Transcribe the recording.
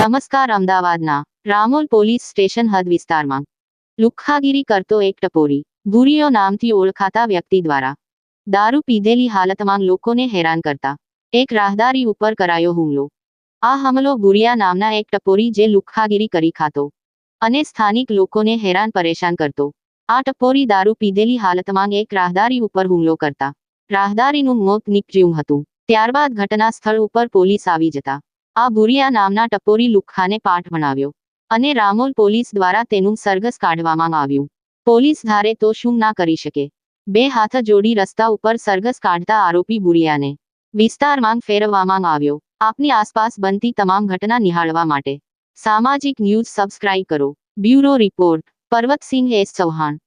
નમસ્કાર અમદાવાદના Ramol police station હદ વિસ્તારમાં. લુખ્ખાગીરી કરતો એક ટપોરી, ભૂરીઓ નામથી ઓળખાતા વ્યક્તિ દ્વારા દારૂ પીધેલી હાલતમાં લોકોને હેરાન કરતા એક રાહદારી ઉપર કરાયો હુમલો. આ હમલો ભૂરિયા નામના એક ટપોરી જે લુખ્ખાગીરી કરી ખાતો અને સ્થાનિક લોકોને હેરાન પરેશાન કરતો. આ ટપોરી દારૂ પીધેલી હાલતમાં એક રાહદારી ઉપર હુમલો કરતા. રાહદારીનું મોત નીપજ્યું હતું. ત્યારબાદ ઘટના સ્થળ ઉપર પોલીસ આવી જતા આ ભૂરિયા નામના ટપોરી લુખ્ખાને પાઠ ભણાવ્યો અને રામોલ પોલીસ દ્વારા તેનું સરઘસ કાઢવામાં આવ્યું. પોલીસ ધારે તો શું ના કરી શકે? બે હાથ જોડી રસ્તા ઉપર સરઘસ કાઢતા આરોપી ભૂરિયાને વિસ્તારમાં ફેરવવામાં આવ્યો. આપની આસપાસ બનતી તમામ ઘટના નિહાળવા માટે સામાજિક ન્યૂઝ સબસ્ક્રાઇબ કરો. Bureau report Parvatsinh S Chauhan.